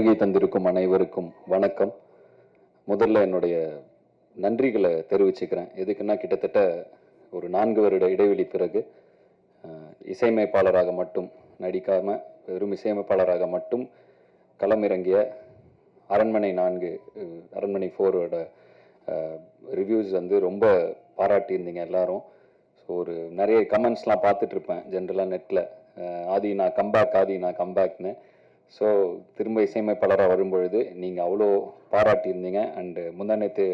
வருகை தந்திருக்கும் அனைவருக்கும் வணக்கம். முதல்ல என்னுடைய நன்றிகளை தெரிவிச்சுக்கிறேன். எதுக்குன்னா கிட்டத்தட்ட ஒரு நான்கு வருட இடைவெளி பிறகு இசையமைப்பாளராக மட்டும் நடிக்காமல் வெறும் இசையமைப்பாளராக மட்டும் களமிறங்கிய அரண்மனை நான்கு அரண்மனை ஃபோரோட ரிவ்யூஸ் வந்து ரொம்ப பாராட்டியிருந்தீங்க எல்லாரும். ஸோ ஒரு நிறைய கமெண்ட்ஸ்லாம் பார்த்துட்ருப்பேன் ஜென்ரலாக நெட்டில் ஆதி நான் கம்பேக் ஆதி நான் கம்பேக்னு ஸோ திரும்ப இசையமைப்பாளராக வரும்பொழுது நீங்கள் அவ்வளோ பாராட்டியிருந்தீங்க. அண்டு முந்தானேத்து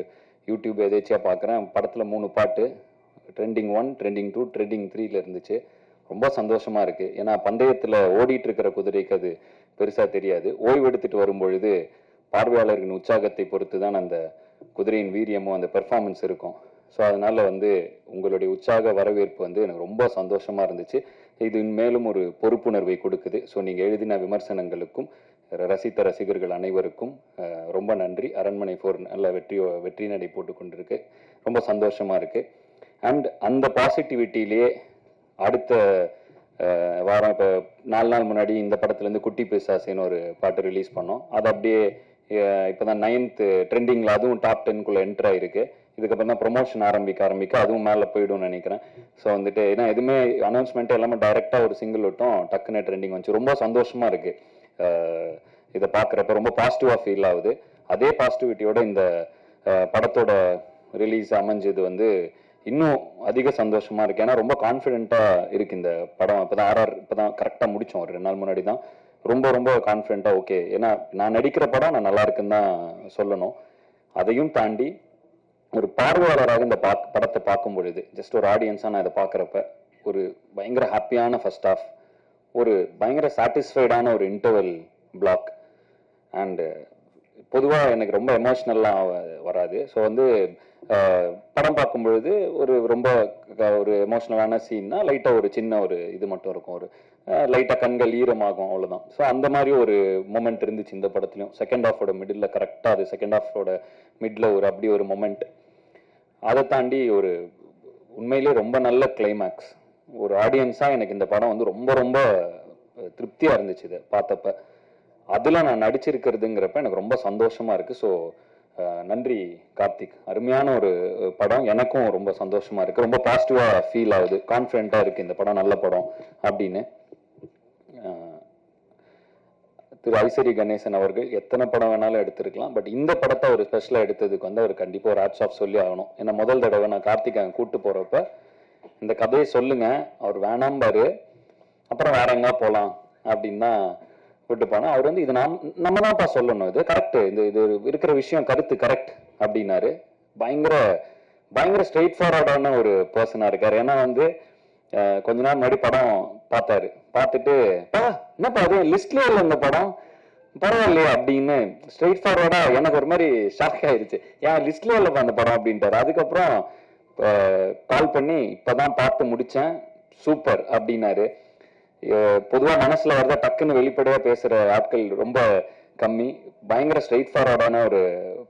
யூடியூப் எதேச்சியாக பார்க்குறேன் படத்தில் மூணு பாட்டு. Trending one trending two trending த்ரீல இருந்துச்சு. ரொம்ப சந்தோஷமாக இருக்குது ஏன்னா பந்தயத்தில் ஓடிட்டு இருக்கிற குதிரைக்கு அது பெருசாக தெரியாது. ஓய்வு வரும்பொழுது பார்வையாளர்களின் உற்சாகத்தை பொறுத்து தான் அந்த குதிரையின் வீரியமும் அந்த பெர்ஃபார்மன்ஸ் இருக்கும். ஸோ அதனால் வந்து உங்களுடைய உற்சாக வரவேற்பு வந்து எனக்கு ரொம்ப சந்தோஷமாக இருந்துச்சு. இது மேலும் ஒரு பொறுப்புணர்வை கொடுக்குது. ஸோ நீங்கள் எழுதின விமர்சனங்களுக்கும் ரசித்த ரசிகர்கள் அனைவருக்கும் ரொம்ப நன்றி. அரண்மனை ஃபோர் நல்ல வெற்றி வெற்றி நடை போட்டு கொண்டிருக்கு. ரொம்ப சந்தோஷமாக இருக்குது அண்ட் அந்த பாசிட்டிவிட்டியிலேயே அடுத்த வாரம் இப்போ நாலு நாள் முன்னாடி இந்த படத்துலேருந்து குட்டி பிசாசின்னு ஒரு பாட்டு ரிலீஸ் பண்ணோம். அது அப்படியே இப்போ தான் நைன்த்து ட்ரெண்டிங்கில் அதுவும் டாப் டென்குள்ளே என்டர் இதுக்கப்புறம் தான் ப்ரொமோஷன் ஆரம்பிக்க ஆரம்பிக்க அதுவும் மேலே போயிடும்னு நினைக்கிறேன். ஸோ வந்துட்டு ஏன்னா எதுவுமே அனௌன்ஸ்மெண்ட் எல்லாமே டைரெக்டாக ஒரு சிங்கிள் விட்டோம் டக்குன்னு ட்ரெண்டிங் வந்துச்சு. ரொம்ப சந்தோஷமா இருக்கு. அஹ், இதை பார்க்குறப்ப ரொம்ப பாசிட்டிவாக ஃபீல் ஆகுது. அதே பாசிட்டிவிட்டியோட இந்த படத்தோட ரிலீஸ் அமைஞ்சது வந்து இன்னும் அதிக சந்தோஷமா இருக்கு. ஏன்னா ரொம்ப கான்ஃபிடென்ட்டா இருக்கு இந்த படம். இப்பதான் ஆர்ஆர் இப்பதான் கரெக்டா முடிச்சோம். ஒரு ரெண்டு நாள் முன்னாடி தான். ரொம்ப ரொம்ப கான்ஃபிடென்ட்டா ஓகே ஏன்னா நான் நடிக்கிற படம் நான் நல்லா இருக்குன்னு தான் சொல்லணும். அதையும் தாண்டி ஒரு பார்வையாளராக இந்த பா படத்தை பார்க்கும் பொழுது ஜஸ்ட் ஒரு ஆடியன்ஸாக நான் இதை பார்க்குறப்ப ஒரு பயங்கர ஹாப்பியான ஃபர்ஸ்ட் ஆஃப் ஒரு பயங்கர சாட்டிஸ்ஃபைடான ஒரு இன்டர்வல் பிளாக் அண்டு பொதுவாக எனக்கு ரொம்ப எமோஷ்னல்லாம் வராது. ஸோ வந்து படம் பார்க்கும் பொழுது ஒரு ரொம்ப ஒரு எமோஷ்னலான சீன்னா லைட்டாக ஒரு சின்ன ஒரு இது மட்டும் இருக்கும். ஒரு லைட்டாக கண்கள் ஈரமாகும் அவ்வளோதான் ஸோ அந்த மாதிரி ஒரு மொமெண்ட் இருந்துச்சு இந்த படத்துலையும். செகண்ட் ஆஃபோட மிடில் கரெக்டாக அது செகண்ட் ஆஃபோட மிடில் ஒரு அப்படி ஒரு மொமெண்ட் அதை தாண்டி ஒரு உண்மையிலே ரொம்ப நல்ல கிளைமேக்ஸ் ஒரு ஆடியன்ஸாக எனக்கு இந்த படம் வந்து ரொம்ப ரொம்ப திருப்தியாக இருந்துச்சு இதை பார்த்தப்ப. அதில் நான் நடிச்சிருக்கிறதுங்கிறப்ப எனக்கு ரொம்ப சந்தோஷமாக இருக்குது ஸோ நன்றி கார்த்திக். அருமையான ஒரு படம். எனக்கும் ரொம்ப சந்தோஷமாக இருக்குது ரொம்ப பாசிட்டிவாக ஃபீல் ஆகுது. கான்ஃபிடென்ட்டாக இருக்குது இந்த படம் நல்ல படம் அப்படின்னு. திரு ஐசரி கணேசன் அவர்கள் எத்தனை படம் வேணாலும் எடுத்திருக்கலாம். பட் இந்த படத்தை ஒரு ஸ்பெஷலாக எடுத்ததுக்கு வந்து அவர் கண்டிப்பாக ஒரு ஆப்ஸ் ஆஃப் சொல்லி ஆகணும். ஏன்னா முதல் தடவை நான் கார்த்திகாங்க கூப்பிட்டு கூட்டு இந்த கதையை சொல்லுங்கள் அவர் வேணாம்பாரு அப்புறம் வேற எங்கே போகலாம் அப்படின்னு தான் விட்டு அவர் வந்து இது நாம் நம்ம தான்ப்பா சொல்லணும். இது கரெக்டு இந்த இது இருக்கிற விஷயம் கருத்து கரெக்ட் அப்படின்னாரு. பயங்கர பயங்கர ஸ்ட்ரெயிட் ஃபார்வர்டான ஒரு பர்சனாக இருக்கார். ஏன்னா வந்து கொஞ்ச நாள் முன்னாடி படம் பார்த்தாரு. பார்த்துட்டு என்னப்பா அது? லிஸ்ட்ல இல்லை இந்த படம். பரவாயில்லையே அப்படின்னு ஸ்ட்ரெயிட் ஃபார்வர்டா எனக்கு ஒரு மாதிரி ஷாக் ஆயிருச்சு. ஏன் லிஸ்ட்ல இல்லைப்பா அந்த படம்? அப்படின்ட்டாரு. அதுக்கப்புறம் கால் பண்ணி இப்பதான் பார்த்து முடிச்சேன். சூப்பர் அப்படின்னாரு. பொதுவா மனசுல வரத டக்குன்னு வெளிப்படையா பேசுற ஆட்கள் ரொம்ப கம்மி. பயங்கர ஸ்ட்ரெயிட் ஃபார்வர்டான ஒரு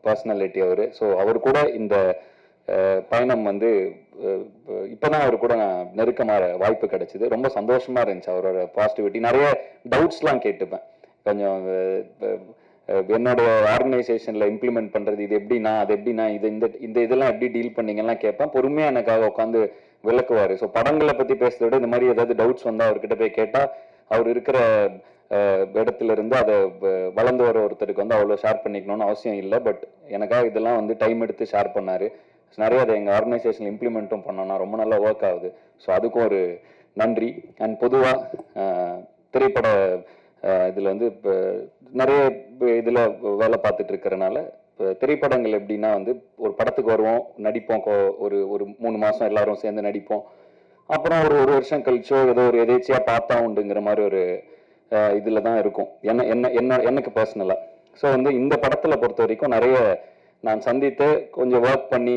பர்சனாலிட்டி அவரு. ஸோ அவர் கூட இந்த பயணம் வந்து இப்போ தான் அவர் கூட நான் நெருக்கமாற வாய்ப்பு கிடைச்சிது. ரொம்ப சந்தோஷமா இருந்துச்சு அவரோட பாசிட்டிவிட்டி நிறைய டவுட்ஸ்லாம் கேட்டுப்பேன். கொஞ்சம் என்னோட ஆர்கனைசேஷனில் இம்ப்ளிமெண்ட் பண்ணுறது இது எப்படின்னா அது எப்படின்னா இது இந்த இந்த இதெல்லாம் எப்படி டீல் பண்ணீங்கலாம் கேட்பேன். பொறுமையாக எனக்காக உட்காந்து விளக்குவார். ஸோ படங்களை பற்றி பேசுறத விட இந்த மாதிரி ஏதாவது டவுட்ஸ் வந்தால் அவர்கிட்ட போய் கேட்டால் அவர் இருக்கிற இடத்துல இருந்து அதை வ- வளர்ந்து வர ஒருத்தருக்கு வந்து அவ்வளோ ஷேர் பண்ணிக்கணும்னு அவசியம் இல்லை. பட் எனக்காக இதெல்லாம் வந்து டைம் எடுத்து ஷேர் பண்ணார். நிறைய அதை எங்கள் ஆர்கனைசேஷன் இம்ப்ளிமெண்ட்டும் பண்ணோம்னா ரொம்ப நல்லா ஒர்க் ஆகுது. ஸோ அதுக்கும் ஒரு நன்றி. அண்ட் பொதுவாக திரைப்பட இதில் வந்து இப்போ நிறைய இதில் வேலை பார்த்துட்டு இருக்கிறனால இப்போ திரைப்படங்கள் எப்படின்னா வந்து ஒரு படத்துக்கு வருவோம் நடிப்போம் ஒரு ஒரு மூணு மாதம் எல்லாரும் சேர்ந்து நடிப்போம். அப்புறம் ஒரு ஒரு வருஷம் கழிச்சோ ஏதோ ஒரு எதேச்சியாக பார்த்தா உண்டுங்கிற மாதிரி ஒரு இதில் தான் இருக்கும். என்ன என்ன என்ன எனக்கு பர்சனலாக ஸோ வந்து இந்த படத்தில் பொறுத்த வரைக்கும் நிறைய நான் சந்தித்து கொஞ்சம் ஒர்க் பண்ணி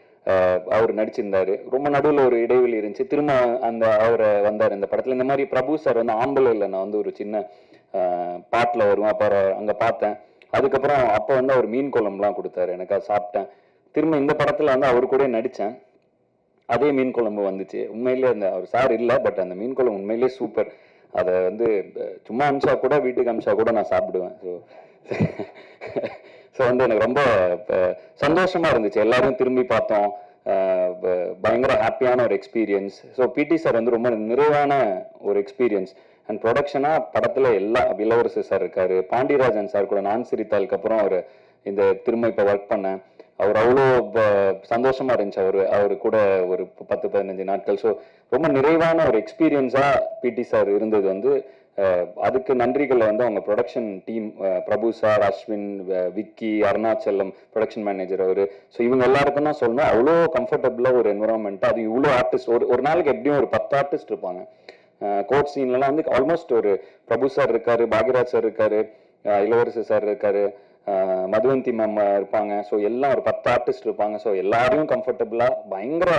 அவர் நடிச்சிருந்தாரு. ரொம்ப நடுவில் ஒரு இடைவெளி இருந்துச்சு. திரும்ப அந்த அவரை வந்தார். இந்த படத்தில் இந்த மாதிரி பிரபு சார் வந்து ஆம்பளை இல்லை. நான் வந்து ஒரு சின்ன பாட்டில் வருவேன். அப்புறம் அங்கே பார்த்தேன். அதுக்கப்புறம் அப்போ வந்து அவர் மீன் குழம்புலாம் கொடுத்தாரு. எனக்கு சாப்பிட்டேன். திரும்ப இந்த படத்தில் வந்து அவர் கூட நடித்தேன் அதே மீன் குழம்பு வந்துச்சு. உண்மையிலேயே அந்த அவர் சார் இல்லை. பட் அந்த மீன் குழம்பு உண்மையிலேயே சூப்பர். அதை வந்து சும்மா அமிச்சா கூட வீட்டுக்கு அமிச்சா கூட நான் சாப்பிடுவேன். ஸோ ஸோ வந்து எனக்கு ரொம்ப அஹ், சந்தோஷமா இருந்துச்சு. எல்லாரும் திரும்பி பார்த்தோம். பயங்கர ஹாப்பியான ஒரு எக்ஸ்பீரியன்ஸ் ஸோ பிடி சார் வந்து ரொம்ப நிறைவான ஒரு எக்ஸ்பீரியன்ஸ் அண்ட் ப்ரொடக்ஷனாக படத்தில் எல்லா இளவரசு சார் இருக்காரு. பாண்டியராஜன் சார் கூட நான் சிரித்தாலுக்கு அப்புறம் அவர் இந்த திரும்ப இப்போ ஒர்க் பண்ணேன். அவர் அவ்வளோ சந்தோஷமா இருந்துச்சு. அவர் அவர் கூட ஒரு பத்து பதினஞ்சு நாட்கள். ஸோ ரொம்ப நிறைவான ஒரு எக்ஸ்பீரியன்ஸா பிடி சார் இருந்தது வந்து அதுக்கு நன்றிகளை வந்து அவங்க production team Prabhu sir Ashwin வ- விக்கி அருணாச்சலம் ப்ரொடக்ஷன் மேனேஜர் அவர். ஸோ இவங்க எல்லாருக்கும் தான் சொல்லணும் அவ்வளோ கம்ஃபர்டபுளாக ஒரு என்விரான்மெண்ட் அது இவ்வளோ ஆர்டிஸ்ட் ஒரு ஒரு நாளைக்கு எப்படியும் ஒரு பத்து ஆர்டிஸ்ட் இருப்பாங்க. கோட் சீன்லலாம் வந்து ஆல்மோஸ்ட் ஒரு பிரபு சார் இருக்காரு பாகிராஜ் சார் இருக்காரு இளவரசி இளவரசு சார் இருக்காரு. மதுவந்தி மேம் இருப்பாங்க. ஸோ எல்லாம் ஒரு பத்து ஆர்டிஸ்ட் இருப்பாங்க. ஸோ எல்லாரையும் கம்ஃபர்டபுளாக பயங்கர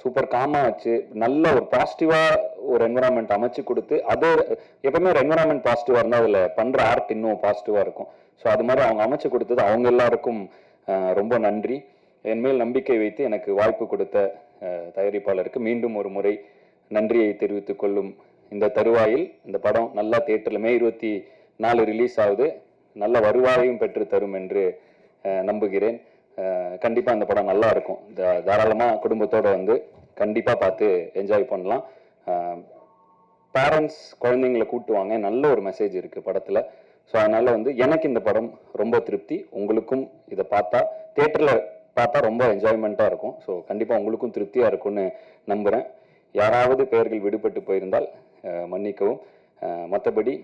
சூப்பர் காமா வச்சு நல்ல ஒரு பாசிட்டிவாக ஒரு என்வரான்மெண்ட் அமைச்சு கொடுத்து அது எப்பவுமே ஒரு என்வரான்மெண்ட் பாசிட்டிவாக இருந்தால் அதில் பண்ணுற ஆர்ட் இன்னும் பாசிட்டிவாக இருக்கும். ஸோ அது மாதிரி அவங்க அமைச்சு கொடுத்தது அவங்க எல்லாருக்கும் ரொம்ப நன்றி. என் மேல் நம்பிக்கை வைத்து எனக்கு வாய்ப்பு கொடுத்த தயாரிப்பாளருக்கு மீண்டும் ஒரு முறை நன்றியை தெரிவித்துக் கொள்ளும். இந்த தருவாயில் இந்த படம் நல்லா தேட்டரில் மே இருபத்தி நாலு ரிலீஸ் ஆகுது. நல்ல வருவாயையும் பெற்று தரும் என்று நம்புகிறேன். கண்டிப்பாக கண்டிப்பா இந்த படம் நல்லா இருக்கும். தாராளமாக தாராளமா குடும்பத்தோட வந்து கண்டிப்பா பார்த்து என்ஜாய் பண்ணலாம். பேரண்ட்ஸ் குழந்தைங்களை கூட்டுவாங்க நல்ல ஒரு மெசேஜ் இருக்கு படத்துல. ஸோ அதனால வந்து எனக்கு இந்த படம் ரொம்ப திருப்தி. உங்களுக்கும் இதை பார்த்தா தேட்டரில் பார்த்தா ரொம்ப என்ஜாய்மெண்ட்டாக இருக்கும். ஸோ கண்டிப்பாக உங்களுக்கும் திருப்தியாக இருக்கும்னு நம்புகிறேன் யாராவது பெயர்கள் விடுபட்டு போயிருந்தால் மன்னிக்கவும். மற்றபடி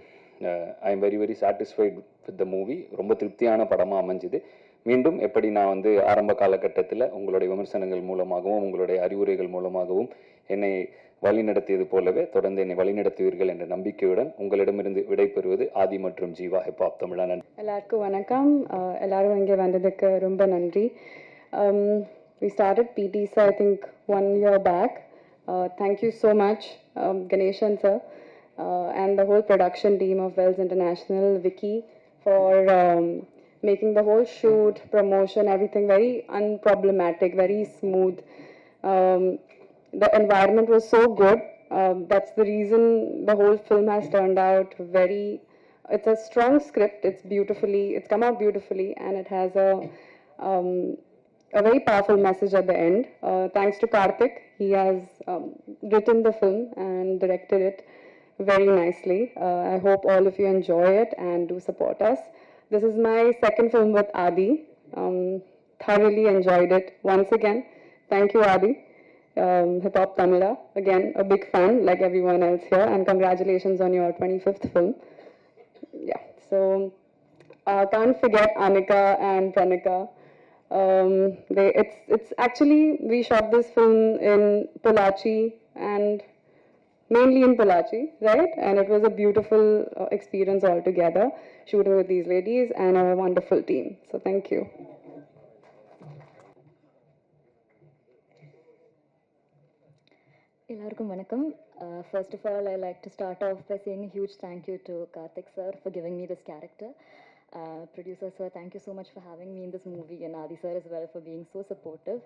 I am very very satisfied with the movie ரொம்ப திருப்தியான படமாக அமைஞ்சுது. மீண்டும் எப்படி நான் வந்து ஆரம்ப காலகட்டத்தில் உங்களுடைய விமர்சனங்கள் மூலமாகவும் உங்களுடைய அறிவுரைகள் மூலமாகவும் என்னை வழிநடத்தியது போலவே தொடர்ந்து என்னை வழிநடத்துவீர்கள் என்ற நம்பிக்கையுடன் உங்களிடமிருந்து விடைபெறுவது ஆதி மற்றும் ஜீவா ஹிப்ஹாப் தமிழா. நன்றி. எல்லாருக்கும் வணக்கம். எல்லாரும் இங்கே வந்ததுக்கு ரொம்ப நன்றி. We started பிடிஸ் I think one year back thank you so much uh, and the whole production team of Wells International, Vicky, for um, making the whole shoot, promotion, everything very unproblematic, very smooth. Um, the environment was so good. Um, that's the reason the whole film has turned out very. It's a strong script. It's beautifully. It's come out beautifully, and it has a um, a very powerful message at the end. Uh, thanks to Karthik, he has um, written the film and directed it very nicely. Uh, I hope all of you enjoy it and do support us. This is my second film with Adi. Um, thoroughly enjoyed it once again. Thank you, Adi. Um, Hip Hop Tamila. Again, a big fan like everyone else here, and congratulations on your 25th film. Yeah, so uh, can't forget Anika and Pranika. Um, they, it's it's actually we shot this film in Polachi and mainly in Polachi, right? And it was a beautiful uh, experience altogether, shooting with these ladies and a wonderful team. So thank you. எல்லாருக்கும் வணக்கம் first of all I like to start off by saying huge thank you to Karthik sir for giving me this character producer sir thank you so much for having me in this movie and Aadhi sir is well for being so supportive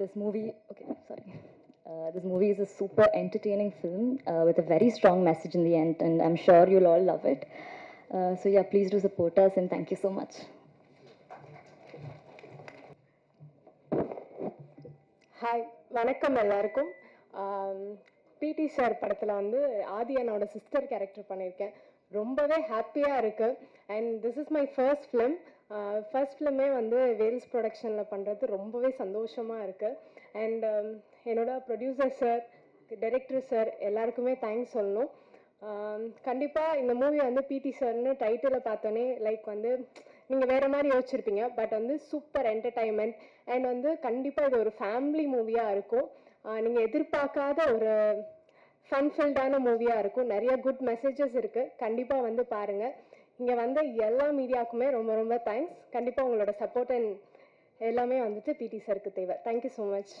this movie okay sorry this movie is a super entertaining film uh, with a very strong message in the end, and I'm sure you'll all love it. Uh, so, yeah, please do support us, and thank you so much. Hi வணக்கம் எல்லாருக்கும் பிடி sir படத்தில் வந்து ஆதி என்னோட sister character பண்ணியிருக்கேன் ரொம்பவே ஹாப்பியாக இருக்குது and this is my first film first ஃபிலிமே வந்து வேல்ஸ் ப்ரொடக்ஷனில் பண்ணுறது ரொம்பவே சந்தோஷமாக இருக்குது அண்ட் um, என்னோட ப்ரொடியூசர் சார் டைரக்டர் சார் எல்லாருக்குமே தேங்க்ஸ் சொல்லணும். Um, கண்டிப்பாக இந்த மூவி வந்து பிடி சார்னு டைட்டிலை பார்த்தோன்னே லைக் வந்து நீங்கள் வேறு மாதிரி யோசிச்சிருப்பீங்க. பட் வந்து சூப்பர் என்டர்டைன்மெண்ட் அண்ட் வந்து கண்டிப்பாக இது ஒரு ஃபேமிலி மூவியாக இருக்கும். Uh, நீங்கள் எதிர்பார்க்காத ஒரு ஃபன்ஃபில்டான மூவியாக இருக்கும். நிறைய குட் மெசேஜஸ் இருக்குது கண்டிப்பாக வந்து பாருங்கள் இங்கே வந்த எல்லா மீடியாவுக்குமே ரொம்ப ரொம்ப தேங்க்ஸ் கண்டிப்பாக உங்களோட சப்போர்ட் அண்ட் எல்லாமே வந்துட்டு பிடி சாருக்கு தேவை. Thank you so much